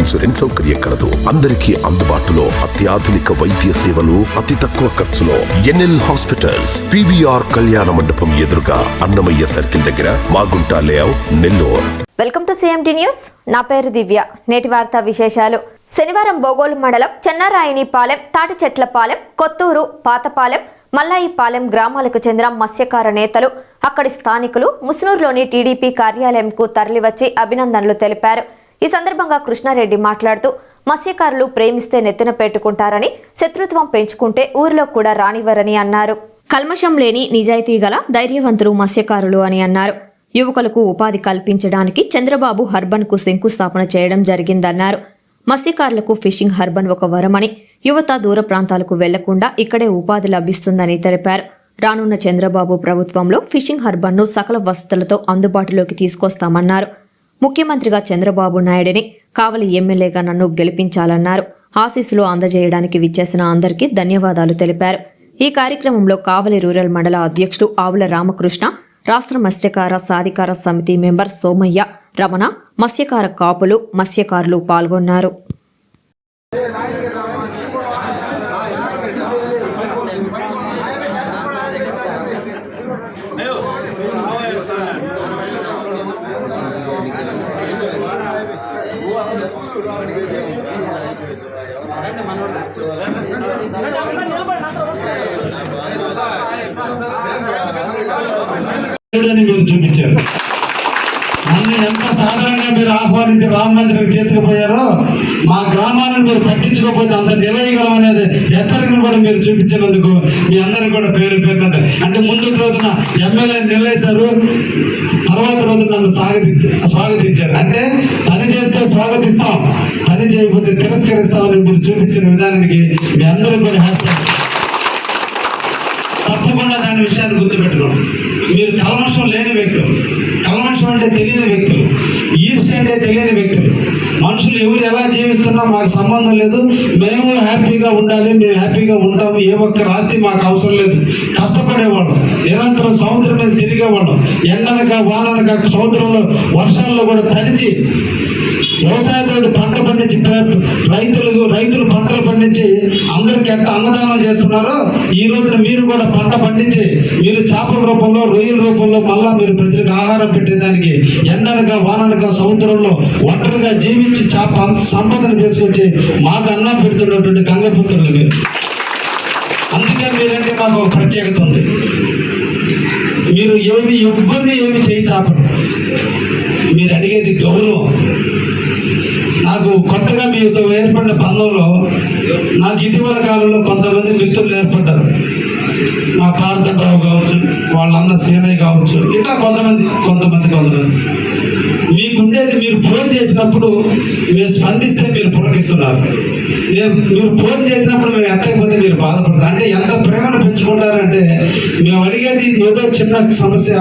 Insurance సౌకర్యం కలదు. అందరికీ అందుబాటులో అత్యాధునిక వైద్య సేవలు అతి తక్కువ ఖర్చులో ఎన్ఎల్ హాస్పిటల్స్ పివిఆర్ కళ్యాణ మండపం ఎదురుగా అన్నమయ్య సర్కిల్ దగ్గర Magunta layout Nellore. Welcome to CMD news నా పేరు దివ్య. నేటి వార్తా విశేషాలు. శనివారం బోగోలు మండలం చెన్నారాయనిపాలెం తాటిచెట్లపాలెం కొత్తూరు పాతపాలెం మల్లాయిపాలెం గ్రామాలకు చెందిన మత్స్యకార నేతలు అక్కడి స్థానికులు ముస్నూరులోని టీడీపీ కార్యాలయంకు తరలివచ్చి అభినందనలు తెలిపారు. ఈ సందర్భంగా కృష్ణారెడ్డి మాట్లాడుతూ మత్స్యకారులు ప్రేమిస్తే నెత్తిన పెట్టుకుంటారని శత్రుత్వం పెంచుకుంటే ఊరిలో కూడా రానివ్వరని అన్నారు. కల్మషం లేని నిజాయితీ గల ధైర్యవంతులు మత్స్యకారులు అని అన్నారు. యువకులకు ఉపాధి కల్పించడానికి చంద్రబాబు హర్బన్కు శంకుస్థాపన చేయడం జరిగిందన్నారు. మత్స్యకారులకు ఫిషింగ్ హర్బన్ ఒక వరమని యువత దూర ప్రాంతాలకు వెళ్ళకుండా ఇక్కడే ఉపాధి లభిస్తుందని తెలిపారు. రానున్న చంద్రబాబు ప్రభుత్వంలో ఫిషింగ్ హర్బన్ను సకల వసతులతో అందుబాటులోకి తీసుకొస్తామన్నారు. ముఖ్యమంత్రిగా చంద్రబాబు నాయుడిని కావలి ఎమ్మెల్యేగా నన్ను గెలిపించాలన్నారు. ఆశీస్సులు అందజేయడానికి విచ్చేసిన అందరికీ ధన్యవాదాలు తెలిపారు. ఈ కార్యక్రమంలో కావలి రూరల్ మండల అధ్యక్షుడు ఆవుల రామకృష్ణ రాష్ట్ర మత్స్యకార సాధికార సమితి మెంబర్ సోమయ్య రమణ మత్స్యకార కాపులు మత్స్యకారులు పాల్గొన్నారు. మీరు చూపించారు. నన్ను ఎంత సాధారణంగా మీరు ఆహ్వానించి రామ మందిరికి తీసుకుపోయారో మా గ్రామాలను మీరు పట్టించుకోకపోతే అంత నిలయగలం అనేది హెచ్చరికను కూడా మీరు చూపించినందుకు మీ అందరికి కూడా పేరు పేరున్నది అంటే ముందు రోజున ఎమ్మెల్యే నిలయేశారు తర్వాత రోజు నన్ను స్వాగతించారు స్వాగతించారు. అంటే పని చేస్తే స్వాగతిస్తాం పని చేయకపోతే తిరస్కరిస్తామని మీరు చూపించిన విధానానికి మీ అందరూ కూడా హ్యాపీ తప్పకుండా దాని విషయాన్ని గుర్తుపెట్టుకోండి. మీరు కల్మషం లేని వ్యక్తులు. కల్మషం అంటే తెలియని వ్యక్తులు. ఈర్ష్య అంటే తెలియని వ్యక్తులు. మనుషులు ఎవరు ఎలా జీవిస్తున్నా మాకు సంబంధం లేదు. మేము హ్యాపీగా ఉండాలి మేము హ్యాపీగా ఉంటాము. ఏ ఒక్క రాత్రి మాకు అవసరం లేదు. కష్టపడేవాళ్ళం. నిరంతరం సముద్రం మీద తిరిగేవాళ్ళం. ఎండనక వాననక సముద్రంలో వర్షాల్లో కూడా తడిచి వ్యవసాయదారుడు పంట పండించి రైతులకు రైతులు పంటలు పండించి అందరికి ఎంత అన్నదానం చేస్తున్నారో ఈ రోజున మీరు కూడా పంట పండించి మీరు చేపల రూపంలో రొయ్యల రూపంలో మళ్ళా మీరు ప్రజలకు ఆహారం పెట్టేదానికి ఎండలుగా వానలుగా సముద్రంలో ఒంటరిగా జీవించి చేప సంపదను తీసుకొచ్చి మాకు అన్నం పెడుతున్నటువంటి గంగపుత్రులు మీరు అందుకే మీరంటే మాకు ఒక ప్రత్యేకత ఉంది. మీరు ఏమి ఎవరిని ఏమి చేయి చాపరు మీరు అడిగేది గౌరవం. నాకు కొత్తగా మీతో ఏర్పడిన బంధంలో నాకు ఇటీవల కాలంలో కొంతమంది మిత్రులు ఏర్పడ్డారు. మా పార్థరావు కావచ్చు వాళ్ళ అన్న సీనయ్య కావచ్చు ఇట్లా కొంతమంది కొంతమంది కొంతమంది. మీకుండేది మీరు ఫోన్ చేసినప్పుడు మీరు స్పందిస్తే మీరు పులకిస్తున్నారు. మీరు ఫోన్ చేసినప్పుడు మేము ఎత్తకపోతే మీరు బాధపడతారు. అంటే ఎంత ప్రేమను పెంచుకుంటారంటే మేము అడిగేది ఏదో చిన్న సమస్య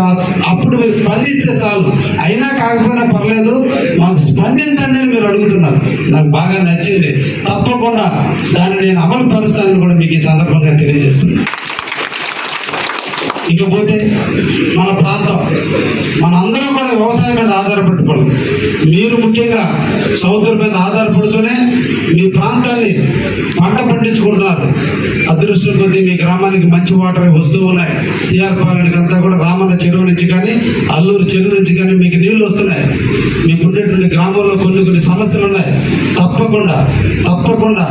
అప్పుడు మీరు స్పందిస్తే చాలు. అయినా కాకపోయినా పర్లేదు మాకు స్పందించండి అని మీరు అడుగుతున్నారు. నాకు బాగా నచ్చింది. తప్పకుండా దాన్ని నేను అమలు పరుస్తానని కూడా మీకు ఈ సందర్భంగా తెలియజేస్తున్నాను. ఇకపోతే మన ప్రాంతం మన అందరం కూడా వ్యవసాయం మీద ఆధారపడిపోవడం. మీరు ముఖ్యంగా సముద్రం మీద ఆధారపడుతూనే మీ ప్రాంతాన్ని పంట పండించుకుంటున్నారు. అదృష్టం కొద్దీ మీ గ్రామానికి మంచి వాటర్ వస్తూ ఉన్నాయి. సిఆర్ పాలనకి అంతా కూడా రామన్న చెరువు నుంచి కానీ అల్లూరు చెరువు నుంచి కానీ మీకు నీళ్ళు వస్తున్నాయి. మీకు ఉండేటువంటి గ్రామంలో కొన్ని కొన్ని సమస్యలు ఉన్నాయి. తప్పకుండా తప్పకుండా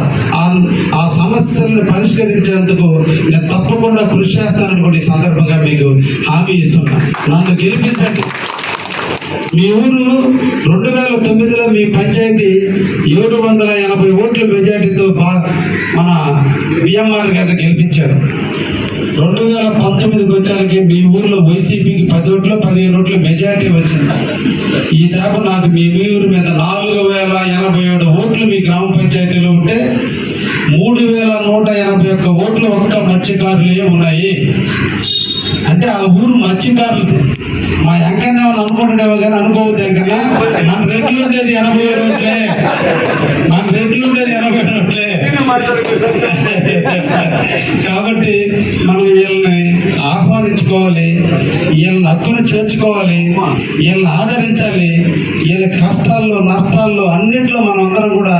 ఆ సమస్యలను పరిష్కరించేందుకు నేను తప్పకుండా కృషి చేస్తానని కూడా ఈ సందర్భంగా మీకు హామీ ఇస్తున్నా. నన్ను గెలిపించండి. మీ ఊరు రెండు వేల తొమ్మిదిలో మీ పంచాయతీ ఏడు వందల ఎనభై ఓట్ల మెజార్టీతో బా మన విఎంఆర్ గారిని గెలిపించారు. రెండు వేల పంతొమ్మిదికి వచ్చానికి మీ ఊర్లో వైసీపీకి పది ఓట్లు పదిహేను ఓట్లు మెజార్టీ వచ్చింది. ఈ తేప నాకు మీ మీ ఊరి మీద నాలుగు వేల ఎనభై ఏడు ఓట్లు మీ గ్రామ పంచాయతీలో ఉంటే మూడు వేల నూట ఎనభై ఒక్క ఓట్లు ఒక్క మత్స్యకారులే ఉన్నాయి. అంటే ఆ ఊరు మత్స్యకారులది. మా ఎంకన్నా అనుకుంటుండేవో కానీ అనుకోవద్దు ఎంకన్నా. నాకు రేట్లు ఉండేది ఎనభై ఏడు నాకు రేట్లు ఉండేది ఎనభై ఏడు కాబట్టి మనం వీళ్ళని ఆహ్వానించుకోవాలి వీళ్ళని హక్కును చేర్చుకోవాలి వీళ్ళని ఆదరించాలి. వీళ్ళ కష్టాల్లో నష్టాల్లో అన్నింటిలో మనం అందరం కూడా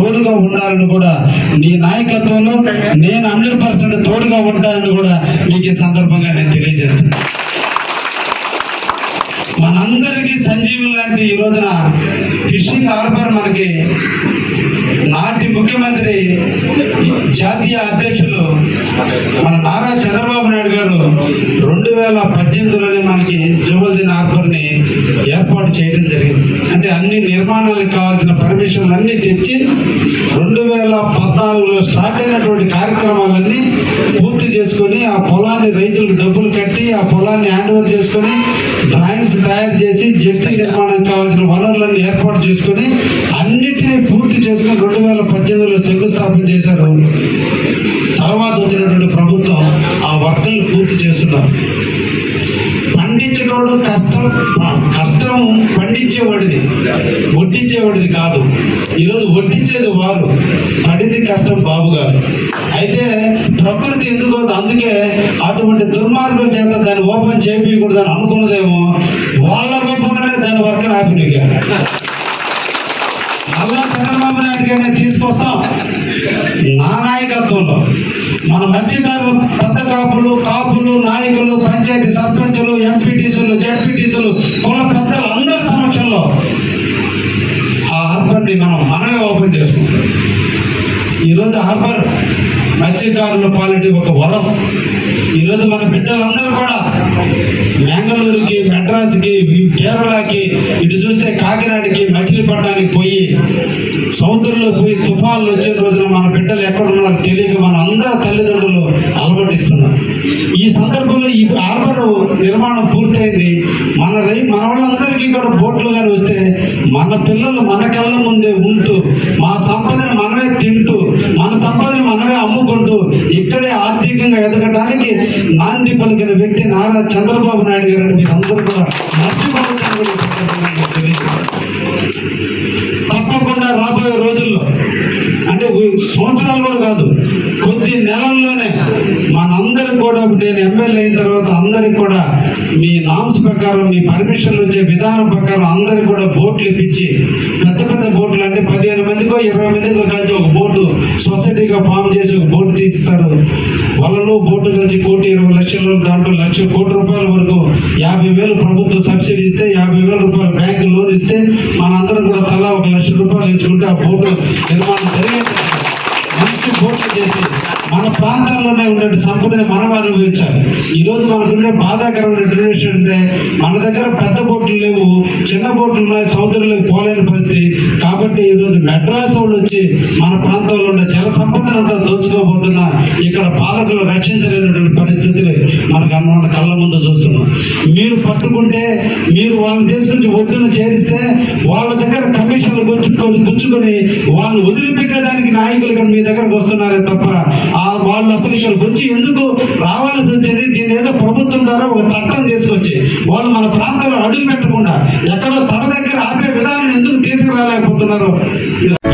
తోడుగా ఉండాలని కూడా నీ నాయకత్వంలో నేను హండ్రెడ్ పర్సెంట్ తోడుగా ఉంటానని కూడా మీకు ఈ సందర్భంగా నేను తెలియజేస్తున్నాను. మనందరికీ సంజీవులు లాంటి ఈ రోజున ఫిషింగ్ హార్బర్ మనకి ముఖ్యమంత్రి జాతీయ అధ్యక్షులు మన నారా చంద్రబాబు నాయుడు గారు రెండు వేల పద్దెనిమిదిలోనే మనకి జువల్దిన్ హార్బర్ని ఏర్పాటు చేయడం జరిగింది. అంటే అన్ని నిర్మాణాలకు కావాల్సిన పర్మిషన్లు అన్నీ తెచ్చి రెండు వేల పద్నాలుగులో స్టార్ట్ అయినటువంటి కార్యక్రమాలన్నీ పూర్తి చేసుకొని ఆ పొలాన్ని రైతులకు డబ్బులు కట్టి ఆ పొలాన్ని హ్యాండ్ ఓవర్ చేసుకొని చేసి జట్టి నిర్మాణానికి కావాల్సిన వనరులన్నీ ఏర్పాటు చేసుకొని అన్నిటినీ పూర్తి చేసుకొని రెండు వేల పద్దెనిమిదిలో శంకుస్థాపన చేశారు తర్వాత వచ్చినటువంటి ప్రభుత్వం ఆ వర్కులు పూర్తి చేస్తున్నారు. పండించేవాడు కష్టం కష్టం పండించేవాడిది వడ్డించేవాడిది కాదు. ఈరోజు వడ్డించేది వారు పడిది కష్టం బాబు గారు. అయితే ప్రకృతి ఎందుకు అందుకే అటువంటి దుర్మార్గం చేత దాన్ని ఓపెన్ చేయకూడదని అనుకున్నదేమో వాళ్ళ వర్క్ మళ్ళా చంద్రబాబు నాయుడు గారిని తీసుకొస్తాం. నా నాయకత్వంలో. మన మత్స్యకారులు పెద్ద కాపులు కాపులు నాయకులు పంచాయతీ సర్పంచులు ఎంపీటీసులు జడ్పీటీసులు కుల పెద్దలు అందరి సమక్షంలో ఆ హార్బర్ని మనం మనమే ఓపెన్ చేసుకుంటాం. ఈరోజు హార్బర్ మత్స్యకారుల పాలిటీ ఒక వరం. ఈరోజు మన బిడ్డలందరూ కూడా బెంగళూరుకి మెడ్రాస్కి కేరళకి ఇటు చూస్తే కాకినాడకి మచిలీపట్నానికి పోయి సముద్రంలో పోయి తుఫాన్లు వచ్చే రోజున మన బిడ్డలు ఎక్కడున్నారో తెలియక మన అందరి తల్లిదండ్రులు అలవటిస్తున్నారు ఈ సందర్భంలో ఈ హార్బర్ నిర్మాణం పూర్తయింది. మన రై మన వాళ్ళందరికీ కూడా బోట్లు కానీ వస్తే మన పిల్లలు మన కళ్ళ ముందే ఉంటూ మా సంపదను మనమే తింటూ సంపదను అమ్ముకుంటూ ఇక్కడే ఆర్థికంగా ఎదగడానికి నాంది పలికిన వ్యక్తి నారా చంద్రబాబు నాయుడు గారు మీరు అందరూ కూడా తప్పకుండా రాబోయే రోజుల్లో అంటే సంవత్సరాలు కూడా కాదు కొద్ది నెలల్లోనే మనందరికి కూడా నేను ఎమ్మెల్యే అయిన తర్వాత అందరికి కూడా మీ నామ్స్ ప్రకారం మీ పర్మిషన్లు వచ్చే విధానం ప్రకారం అందరికి కూడా బోట్లు ఇప్పించి పెద్ద పెద్ద బోట్లు అంటే పదిహేను మందికో ఇరవై మందికో కలిసి ఒక బోటు సొసైటీగా ఫామ్ చేసి ఒక బోటు తీస్తారు వాళ్ళలో బోటు కలిసి కోటి ఇరవై లక్షలు దాంట్లో లక్ష కోటి రూపాయల వరకు యాభై వేలు ప్రభుత్వం సబ్సిడీ ఇస్తే యాభై వేల రూపాయలు బ్యాంకు లోన్ ఇస్తే మనందరం కూడా తలా ఒక లక్ష రూపాయలు ఇచ్చుకుంటే ఆ బోటు నిర్మాణం జరిగింది. మంచి బోట్లు చేసి మన ప్రాంతాల్లోనే ఉండే సంపదని మనం అనుభవించాలి ఈ రోజు మనకుండే బాధాకరమైన ట్రెడిషన్ అంటే మన దగ్గర పెద్ద బోట్లు లేవు చిన్న బోట్లు ఉన్నాయి సముద్రంలోకి పోలేని పరిస్థితి. కాబట్టి ఈ రోజు మెడ్రాస్ వాళ్ళు వచ్చి మన ప్రాంతంలో ఉండే జల సంపదను అంతా దోచుకోబోతున్నా ఇక్కడ పాలకులు రక్షించలేనటువంటి పరిస్థితులు మనకు అన్న కళ్ళ ముందు చూస్తున్నాం. మీరు పట్టుకుంటే మీరు వాళ్ళ దేశం నుంచి ఒడ్డున చేరిస్తే వాళ్ళ దగ్గర కమిషన్లు గుచ్చుకొని గుచ్చుకొని వాళ్ళు వదిలిపెట్టేదానికి నాయకులు ఇక్కడ మీ దగ్గరకు వస్తున్నారే తప్ప ఆ వాళ్ళు అసలు ఇక్కడికి వచ్చి ఎందుకు రావాల్సి వచ్చేది? దీని ఏదో ప్రభుత్వం ద్వారా ఒక చట్టం తీసుకొచ్చి వాళ్ళు మన ప్రాంతంలో అడుగు పెట్టకుండా ఎక్కడో తన దగ్గర ఆపే విధానం ఎందుకు తీసుకురాలేకపోతున్నారు?